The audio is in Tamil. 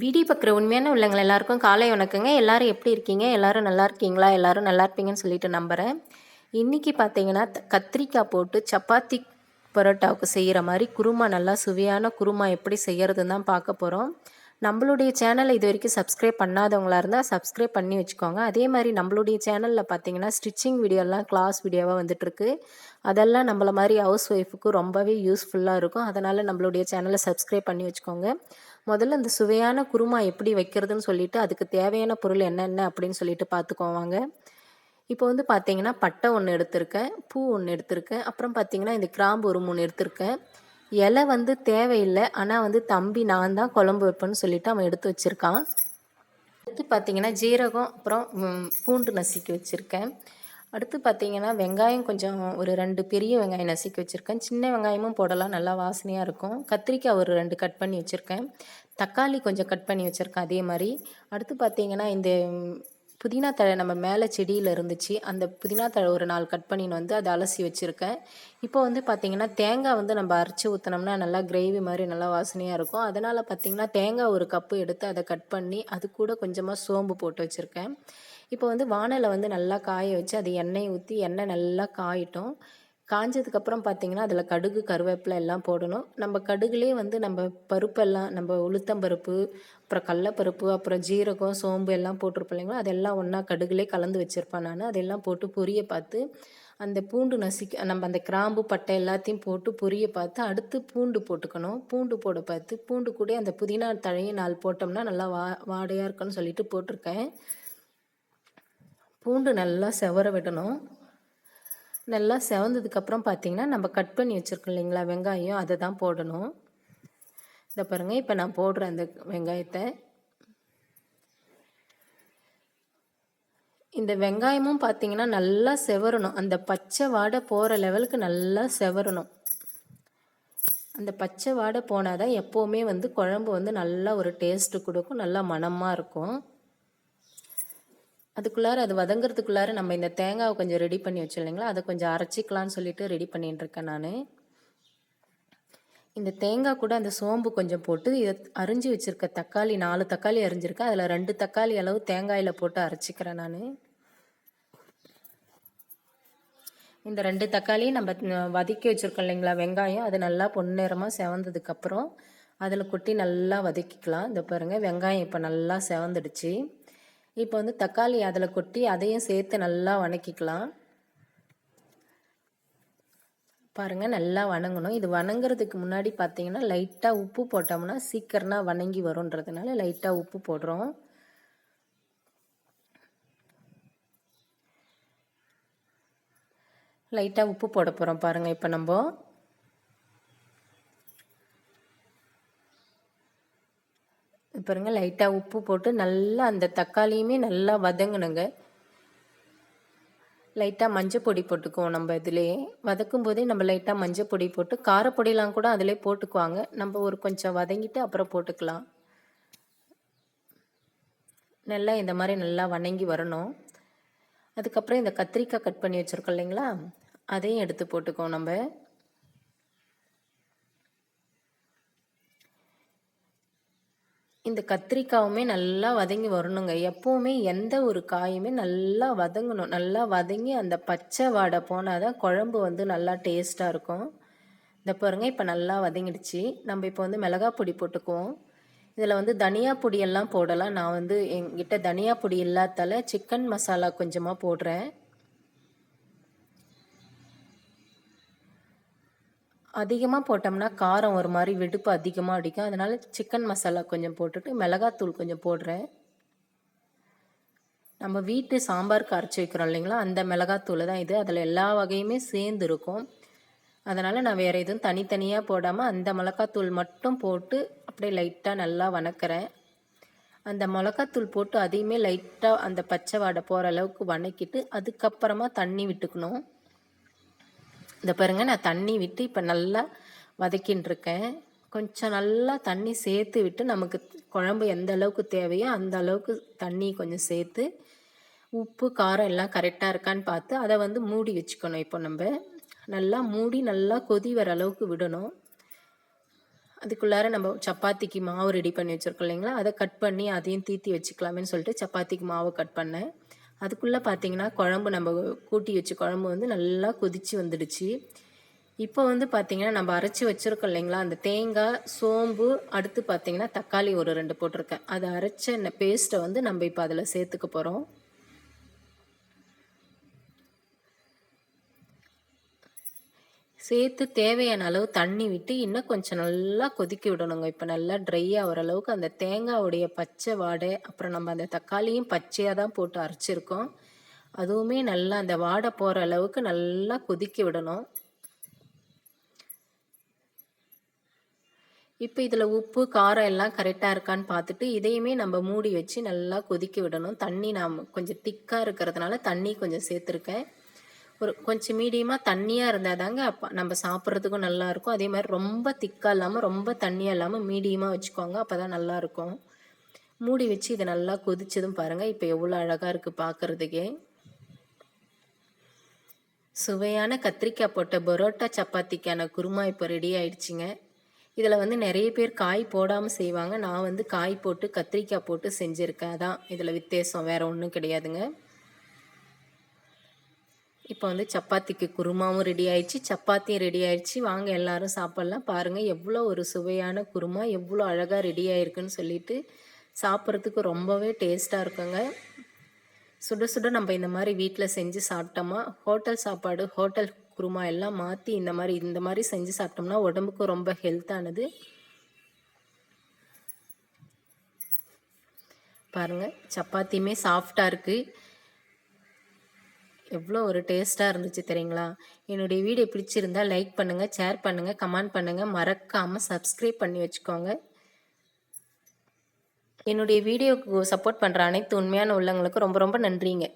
வீடியோ பார்க்குற உண்மையான உள்ளவங்க எல்லாருக்கும் காலை வணக்கங்க. எல்லாரும் எப்படி இருக்கீங்க? எல்லாரும் நல்லா இருக்கீங்களா? எல்லாரும் நல்லா இருப்பீங்கன்னு சொல்லிட்டு நம்புகிறேன் இன்றைக்கி பார்த்தீங்கன்னா கத்திரிக்காய் போட்டு சப்பாத்தி பரோட்டாவுக்கு செய்கிற மாதிரி குருமா நல்லா சுவையான குருமா எப்படி செய்கிறதுன்னு தான் பார்க்க போகிறோம் நம்மளுடைய சேனலை இது வரைக்கும் சப்ஸ்கிரைப் பண்ணாதவங்களாக இருந்தால் சப்ஸ்கிரைப் பண்ணி வச்சுக்கோங்க. அதே மாதிரி நம்மளுடைய சேனலில் பார்த்தீங்கன்னா ஸ்டிச்சிங் வீடியோலாம் கிளாஸ் வீடியோவாக வந்துட்டுருக்கு. அதெல்லாம் நம்மள மாதிரி ஹவுஸ் ஒய்ஃபுக்கு ரொம்பவே யூஸ்ஃபுல்லாக இருக்கும். அதனால் நம்மளுடைய சேனலை சப்ஸ்கிரைப் பண்ணி வச்சுக்கோங்க. முதல்ல இந்த சுவையான குருமா எப்படி வைக்கிறதுன்னு சொல்லிட்டு அதுக்கு தேவையான பொருள் என்னென்ன அப்படின்னு சொல்லிட்டு பார்த்துக்கோவாங்க இப்போ வந்து பார்த்தீங்கன்னா பட்டை ஒன்று எடுத்திருக்கேன் பூ ஒன்று எடுத்திருக்கேன் அப்புறம் பார்த்தீங்கன்னா இந்த கிராம்பு ஒரு மூணு எடுத்திருக்கேன். இலை வந்து தேவையில்லை ஆனால் வந்து தம்பி நான் தான் குழம்பு வைப்பேன்னு சொல்லிட்டு அவன் எடுத்து வச்சுருக்கான். அடுத்து பார்த்தீங்கன்னா ஜீரகம் அப்புறம் பூண்டு நசுக்கி வச்சுருக்கேன். அடுத்து பார்த்தீங்கன்னா வெங்காயம் கொஞ்சம் ஒரு ரெண்டு பெரிய வெங்காயம் நசுக்கி வச்சுருக்கேன். சின்ன வெங்காயமும் போடலாம் நல்லா வாசனையாக இருக்கும். கத்திரிக்காய் ஒரு ரெண்டு கட் பண்ணி வச்சுருக்கேன். தக்காளி கொஞ்சம் கட் பண்ணி வச்சுருக்கேன் அதே மாதிரி. அடுத்து பார்த்தீங்கன்னா இந்த புதினா தழை நம்ம மேலே செடியில் இருந்துச்சு அந்த புதினா தழை ஒரு நாள் கட் பண்ணின்னு வந்து அதை அலசி வச்சுருக்கேன். இப்போ வந்து பார்த்திங்கன்னா தேங்காய் வந்து நம்ம அரைச்சி ஊற்றினோம்னா நல்லா கிரேவி மாதிரி நல்லா வாசனையாக இருக்கும். அதனால் பார்த்திங்கன்னா தேங்காய் ஒரு கப்பு எடுத்து அதை கட் பண்ணி அது கூட கொஞ்சமாக சோம்பு போட்டு வச்சுருக்கேன். இப்போ வந்து வானலை வந்து நல்லா காய வச்சு அது எண்ணெயை ஊற்றி எண்ணெய் நல்லா காயிட்டோம். காஞ்சதுக்கப்புறம் பார்த்தீங்கன்னா அதில் கடுகு கருவேப்பிலை எல்லாம் போடணும். நம்ம கடுகுலேயே வந்து நம்ம பருப்பெல்லாம் நம்ம உளுத்தம்பருப்பு அப்புறம் கடலப்பருப்பு அப்புறம் ஜீரகம் சோம்பு எல்லாம் போட்டிருப்போம் இல்லைங்களா? அதெல்லாம் ஒன்றா கடுகுலே கலந்து வச்சுருப்பேன் நான். அதெல்லாம் போட்டு பொரிய பார்த்து அந்த பூண்டு நசிக்க நம்ம அந்த கிராம்பு பட்டை எல்லாத்தையும் போட்டு பொரிய பார்த்து அடுத்து பூண்டு போட்டுக்கணும். பூண்டு போட பார்த்து பூண்டு கூட அந்த புதினா தழையை நாள் போட்டோம்னா நல்லா வா வாடையாக இருக்குன்னு சொல்லிட்டு போட்டிருக்கேன். பூண்டு நல்லா செவர விடணும். நல்லா செவந்ததுக்கப்புறம் பார்த்தீங்கன்னா நம்ம கட் பண்ணி வச்சுருக்கோம் இல்லைங்களா வெங்காயம் அதை தான் போடணும். இதை பாருங்கள் இப்போ நான் போடுறேன் அந்த வெங்காயத்தை. இந்த வெங்காயமும் பார்த்தீங்கன்னா நல்லா செவரணும். அந்த பச்சை வாடை போகிற லெவலுக்கு நல்லா செவரணும். அந்த பச்சை வாடை போனால் தான் எப்போவுமே வந்து குழம்பு வந்து நல்லா ஒரு டேஸ்ட்டு கொடுக்கும் நல்லா மணமாக இருக்கும். அதுக்குள்ளார அது வதங்குறதுக்குள்ளார நம்ம இந்த தேங்காவை கொஞ்சம் ரெடி பண்ணி வச்சோம் இல்லைங்களா அதை கொஞ்சம் அரைச்சிக்கலான்னு சொல்லிட்டு ரெடி பண்ணிட்டு இருக்கேன் நான். இந்த தேங்காய் கூட அந்த சோம்பு கொஞ்சம் போட்டு இதை அரிஞ்சு வச்சுருக்க தக்காளி நாலு தக்காளி அரிஞ்சிருக்கேன் அதில் ரெண்டு தக்காளி அளவு தேங்காயில் போட்டு அரைச்சிக்கிறேன் நான். இந்த ரெண்டு தக்காளியும் நம்ம வதக்கி வச்சுருக்கோம் இல்லைங்களா வெங்காயம். அது நல்லா பொன்னிறமாக செவந்ததுக்கப்புறம் அதில் கொட்டி நல்லா வதக்கிக்கலாம். இந்த பாருங்கள் வெங்காயம் இப்போ நல்லா செவந்துடுச்சு. இப்போ வந்து தக்காளி அதில் கொட்டி அதையும் சேர்த்து நல்லா வணக்கிக்கலாம். பாருங்கள் நல்லா வணங்கணும். இது வணங்குறதுக்கு முன்னாடி பார்த்தீங்கன்னா லைட்டாக உப்பு போட்டோம்னா சீக்கிரமாக வணங்கி வரும்ன்றதுனால லைட்டாக உப்பு போடுறோம். லைட்டாக உப்பு போட போகிறோம் பாருங்கள் இப்போ நம்ம. பாருங்க லைட்டாக உப்பு போட்டு நல்லா அந்த தக்காளியுமே நல்லா வதங்கணுங்க. லைட்டாக மஞ்சள் பொடி போட்டுக்குவோம் நம்ம இதிலே. வதக்கும் போதே நம்ம லைட்டாக மஞ்சள் பொடி போட்டு காரப்பொடிலாம் கூட அதிலே போட்டுக்குவாங்க. நம்ம ஒரு கொஞ்சம் வதங்கிட்டு அப்புறம் போட்டுக்கலாம். நல்லா இந்த மாதிரி நல்லா வணங்கி வரணும். அதுக்கப்புறம் இந்த கத்திரிக்காய் கட் பண்ணி வச்சுருக்கோம் இல்லைங்களா? அதையும் எடுத்து போட்டுக்குவோம் நம்ம. இந்த கத்திரிக்காவுமே நல்லா வதங்கி வரணுங்க. எப்போவுமே எந்த ஒரு காயுமே நல்லா வதங்கணும். நல்லா வதங்கி அந்த பச்சை வாடை போனால் தான் குழம்பு வந்து நல்லா டேஸ்ட்டாக இருக்கும். இந்த பாருங்க இப்போ நல்லா வதங்கிடுச்சு. நம்ம இப்போ வந்து மிளகா பொடி போட்டுக்குவோம். இதில் வந்து தனியா பொடியெல்லாம் போடலாம். நான் வந்து எங்கிட்ட தனியா பொடி இல்லாதால சிக்கன் மசாலா கொஞ்சமாக போடுறேன். அதிகமாக போட்டோம்னா காரம் ஒரு மாதிரி வெடுப்பு அதிகமாக அடிக்கும். அதனால் சிக்கன் மசாலா கொஞ்சம் போட்டுட்டு மிளகாத்தூள் கொஞ்சம் போடுறேன். நம்ம வீட்டு சாம்பாருக்கு அரைச்சி வைக்கிறோம் இல்லைங்களா? அந்த மிளகாத்தூள் தான் இது. அதில் எல்லா வகையுமே சேர்ந்து இருக்கும். அதனால் நான் வேறு எதுவும் தனித்தனியாக போடாமல் அந்த மிளகாத்தூள் மட்டும் போட்டு அப்படியே லைட்டாக நல்லா வணக்கிறேன். அந்த மிளகாத்தூள் போட்டு அதையுமே லைட்டாக அந்த பச்சை வாடை போகிற அளவுக்கு வணக்கிட்டு அதுக்கப்புறமா தண்ணி விட்டுக்கணும். இந்த பாருங்க நான் தண்ணி விட்டு இப்போ நல்லா வதக்கின்னு இருக்கேன் கொஞ்சம் நல்லா தண்ணி சேர்த்து விட்டு நமக்கு குழம்பு எந்த அளவுக்கு தேவையோ அந்த அளவுக்கு தண்ணி கொஞ்சம் சேர்த்து உப்பு காரம் எல்லாம் கரெக்டாக இருக்கான்னு பார்த்து அதை வந்து மூடி வச்சுக்கணும். இப்போ நம்ம நல்லா மூடி நல்லா கொதி வர அளவுக்கு விடணும். அதுக்குள்ளார நம்ம சப்பாத்திக்கு மாவு ரெடி பண்ணி வச்சுருக்கோம் இல்லைங்களா? அதை கட் பண்ணி அதையும் தீத்தி வச்சுக்கலாமேன்னு சொல்லிட்டு சப்பாத்திக்கு மாவு கட் பண்ணேன். அதுக்குள்ளே பார்த்தீங்கன்னா குழம்பு நம்ம கூட்டி வச்சு குழம்பு வந்து நல்லா கொதிச்சு வந்துடுச்சு. இப்போ வந்து பார்த்தீங்கன்னா நம்ம அரைச்சி வச்சுருக்கோம் இல்லைங்களா? அந்த தேங்காய் சோம்பு அடுத்து பார்த்தீங்கன்னா தக்காளி ஒரு ரெண்டு போட்டிருக்கேன். அதை அரைச்ச பேஸ்ட்டை வந்து நம்ம இப்போ அதில் சேர்த்துக்க போகிறோம் சேர்த்து தேவையான அளவு தண்ணி விட்டு இன்னும் கொஞ்சம் நல்லா கொதிக்க விடணுங்க. இப்போ நல்லா ட்ரை ஆகிற அளவுக்கு அந்த தேங்காவுடைய பச்சை வாடை அப்புறம் நம்ம அந்த தக்காளியும் பச்சையாக தான் போட்டு அரைச்சிருக்கோம். அதுவுமே நல்லா அந்த வாடை போகிற அளவுக்கு நல்லா கொதிக்க விடணும். இப்போ இதில் உப்பு காரம் எல்லாம் கரெக்டாக இருக்கான்னு பார்த்துட்டு இதையுமே நம்ம மூடி வச்சு நல்லா கொதிக்க விடணும். தண்ணி நாம் கொஞ்சம் திக்காக இருக்கிறதுனால தண்ணி கொஞ்சம் சேர்த்துருக்கேன். ஒரு கொஞ்சம் மீடியமாக தண்ணியாக இருந்தால் தாங்க அப்போ நம்ம சாப்பிட்றதுக்கும் நல்லாயிருக்கும் அதே மாதிரி ரொம்ப திக்காக இல்லாமல் ரொம்ப தண்ணியாக இல்லாமல் மீடியமாக வச்சுக்கோங்க. அப்போ தான் நல்லாயிருக்கும் மூடி வச்சு இதை நல்லா கொதிச்சதும் பாருங்கள் இப்போ எவ்வளோ அழகாக இருக்குது பார்க்குறதுக்கே சுவையான கத்திரிக்காய் போட்ட பரோட்டா சப்பாத்திக்கான குருமா இப்போ ரெடி ஆயிடுச்சுங்க. இதில் வந்து நிறைய பேர் காய் போடாமல் செய்வாங்க. நான் வந்து காய் போட்டு கத்திரிக்காய் போட்டு செஞ்சுருக்கேன். அதான் இதில் வித்தியாசம். வேறு ஒன்றும் கிடையாதுங்க. இப்போ வந்து சப்பாத்திக்கு குருமாவும் ரெடி ஆயிடுச்சு. சப்பாத்தியும் ரெடி ஆயிடுச்சு. வாங்க எல்லாரும் சாப்பிட்லாம். பாருங்கள் எவ்வளோ ஒரு சுவையான குருமா எவ்வளோ அழகாக ரெடி ஆயிருக்குன்னு சொல்லிட்டு சாப்பிட்றதுக்கு ரொம்பவே டேஸ்ட்டாக இருக்குங்க. சுட சுட நம்ம இந்த மாதிரி வீட்டில் செஞ்சு சாப்பிட்டோமா ஹோட்டல் சாப்பாடு ஹோட்டல் குருமா எல்லாம் மாற்றி இந்த மாதிரி இந்த மாதிரி செஞ்சு சாப்பிட்டோம்னா உடம்புக்கு ரொம்ப ஹெல்த்தானது பாருங்கள் சப்பாத்தியுமே சாஃப்டாக இருக்குது எவ்வளோ ஒரு டேஸ்ட்டாக இருந்துச்சு தெரியுங்களா? என்னுடைய வீடியோ பிடிச்சிருந்தா லைக் பண்ணுங்கள் ஷேர் பண்ணுங்கள் கமெண்ட் பண்ணுங்கள் மறக்காமல் சப்ஸ்கிரைப் பண்ணி வச்சுக்கோங்க. என்னுடைய வீடியோக்கு சப்போர்ட் பண்ணுற அனைத்து உண்மையான உள்ளவங்களுக்கும் ரொம்ப ரொம்ப நன்றிங்க.